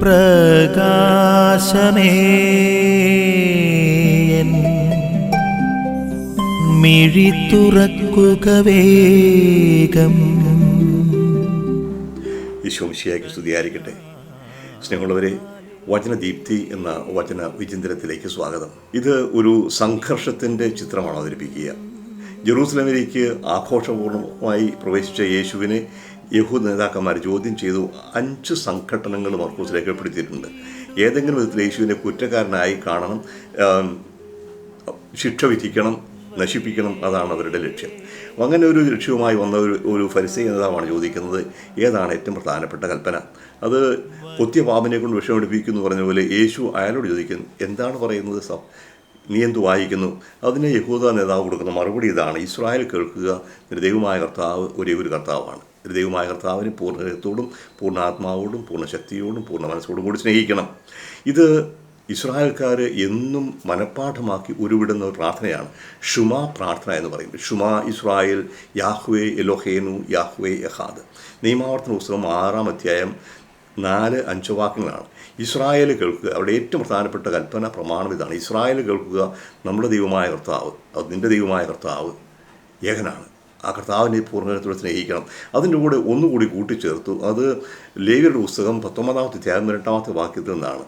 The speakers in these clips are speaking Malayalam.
പ്രകാശമേ. മിഴി തുറക്കുക വേഗം. ഈശോമിശിയാക്കി സ്തുതിയായിരിക്കട്ടെ. സ്നേഹമുള്ളവരെ വചനദീപ്തി എന്ന വചന വിചിന്തനത്തിലേക്ക് സ്വാഗതം. ഇത് ഒരു സംഘർഷത്തിന്റെ ചിത്രമാണ് അവതരിപ്പിക്കുക. ജെറൂസലമിലേക്ക് ആഘോഷപൂർണമായി പ്രവേശിച്ച യേശുവിനെ യഹൂദ നേതാക്കന്മാർ ചോദ്യം ചെയ്തു. അഞ്ച് സംഘടനകൾ മർക്കൂസ് രേഖപ്പെടുത്തിയിട്ടുണ്ട്. ഏതെങ്കിലും വിധത്തിൽ യേശുവിനെ കുറ്റക്കാരനായി കാണണം ശിക്ഷ വിധിക്കണം നശിപ്പിക്കണം അതാണ് അവരുടെ ലക്ഷ്യം. അങ്ങനെ ഒരു ലക്ഷ്യവുമായി വന്ന ഒരു ഒരു ഫരിസൈ നേതാവാണ് ചോദിക്കുന്നത് ഏതാണ് ഏറ്റവും പ്രധാനപ്പെട്ട കൽപ്പന? അത് കൊത്തിയ പാമ്പിനെ കൊണ്ട് വിഷമെടുപ്പിക്കുന്നു എന്ന് പറഞ്ഞ പോലെ യേശു അയാളോട് ചോദിക്കുന്നു എന്താണ് പറയുന്നത് നീ എന്ത് വായിക്കുന്നു? അതിന് യഹൂദ നേതാവ് കൊടുക്കുന്ന മറുപടി ഇതാണ്. ഇസ്രായേൽ കേൾക്കുക ദൈവമായ കർത്താവ് ഒരേ ഒരു കർത്താവാണ്. ദൈവമായ കർത്താവിനെ പൂർണഹൃദയത്തോടും പൂർണ ആത്മാവോടും പൂർണ ശക്തിയോടും പൂർണ മനസ്സോടും കൂടി സ്നേഹിക്കണം. ഇത് ഇസ്രായേൽക്കാർ എന്നും മനഃപ്പാഠമാക്കി ഉരുവിടുന്ന ഒരു പ്രാർത്ഥനയാണ്. ഷുമാ പ്രാർത്ഥന എന്ന് പറയും ഷുമാ ഇസ്രായേൽ യാഹ്വേ എലോഹേനു യാഹ്വേ യഹാദ് നിയമാവർത്തന പുസ്തകം ആറാം അധ്യായം നാല് അഞ്ച് വാക്യങ്ങളാണ്. ഇസ്രായേൽ കേൾക്കുക അവിടെ ഏറ്റവും പ്രധാനപ്പെട്ട കൽപ്പന പ്രമാണം ഇതാണ്. ഇസ്രായേൽ കേൾക്കുക നമ്മുടെ ദൈവമായ കർത്താവ് അത് നിന്റെ ദൈവമായ കർത്താവ് ഏകനാണ് ആ കർത്താവിനെ പൂർണത്തോടെ സ്നേഹിക്കണം. അതിന്റെ കൂടെ ഒന്നുകൂടി കൂട്ടിച്ചേർത്തു. അത് ലേവിയുടെ പുസ്തകം പത്തൊമ്പതാമത്തെ ത്യാഗം രണ്ടാമത്തെ വാക്യത്തിൽ നിന്നാണ്.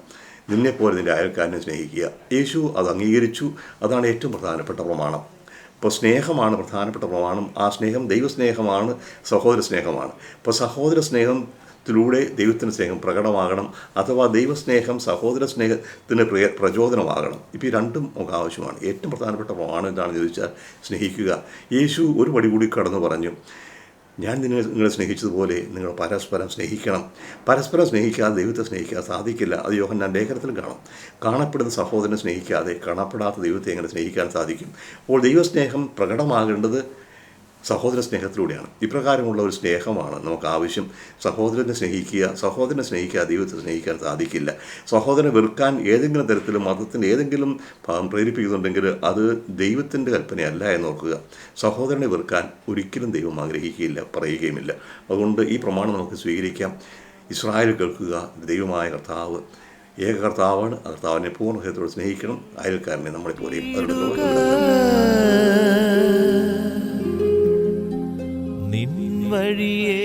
നിന്നെപ്പോലെ നിന്റെ അയൽക്കാരനെ സ്നേഹിക്കുക. യേശു അത് അംഗീകരിച്ചു. അതാണ് ഏറ്റവും പ്രധാനപ്പെട്ട പ്രമാണം. ഇപ്പോൾ സ്നേഹമാണ് പ്രധാനപ്പെട്ട പ്രമാണം. ആ സ്നേഹം ദൈവസ്നേഹമാണ് സഹോദര സ്നേഹമാണ് ഇപ്പോൾ സഹോദര സ്നേഹത്തിലൂടെ ദൈവത്തിന്റെ സ്നേഹം പ്രകടമാകണം അഥവാ ദൈവസ്നേഹം സഹോദര സ്നേഹത്തിന് പ്രിയ പ്രചോദനമാകണം. ഇപ്പോൾ ഈ രണ്ടും നമുക്ക് ആവശ്യമാണ്. ഏറ്റവും പ്രധാനപ്പെട്ട പ്രമാണം എന്താണെന്ന് ചോദിച്ചാൽ സ്നേഹിക്കുക. യേശു ഒരു പടി കൂടി കടന്നു പറഞ്ഞു ഞാൻ നിങ്ങളെ നിങ്ങളെ സ്നേഹിച്ചതുപോലെ നിങ്ങൾ പരസ്പരം സ്നേഹിക്കണം. പരസ്പരം സ്നേഹിക്കാതെ ദൈവത്തെ സ്നേഹിക്കാൻ സാധിക്കില്ല. അത് യോഹൻ ഞാൻ ലേഖനത്തിൽ കാണാം. കാണപ്പെടുന്ന സഹോദരനെ സ്നേഹിക്കാതെ കാണപ്പെടാത്ത ദൈവത്തെ എങ്ങനെ സ്നേഹിക്കാൻ സാധിക്കും? അപ്പോൾ ദൈവസ്നേഹം പ്രകടമാകേണ്ടത് സഹോദര സ്നേഹത്തിലൂടെയാണ്. ഇപ്രകാരമുള്ള ഒരു സ്നേഹമാണ് നമുക്ക് ആവശ്യം സഹോദരനെ സ്നേഹിക്കുക സഹോദരനെ സ്നേഹിക്കുക ദൈവത്തെ സ്നേഹിക്കാൻ സാധിക്കില്ല. സഹോദരനെ വെറുക്കാൻ ഏതെങ്കിലും തരത്തിലും മതത്തിന്റെ ഏതെങ്കിലും പ്രേരിപ്പിക്കുന്നുണ്ടെങ്കിൽ അത് ദൈവത്തിന്റെ കൽപ്പനയല്ല എന്ന് ഓർക്കുക. സഹോദരനെ വെറുക്കാൻ ഒരിക്കലും ദൈവം ആഗ്രഹിക്കുകയില്ല പറയുകയുമില്ല. അതുകൊണ്ട് ഈ പ്രമാണം നമുക്ക് സ്വീകരിക്കാം. ഇസ്രായേൽ കേൾക്കുക ദൈവമായ കർത്താവ് ഏക കർത്താവാണ്. ആ കർത്താവിനെ പൂർണ ഹൃദയത്തോട് സ്നേഹിക്കണം. അയൽക്കാരനെ നമ്മളെപ്പോലെയും അവരുടെ നിൻ വഴിയേ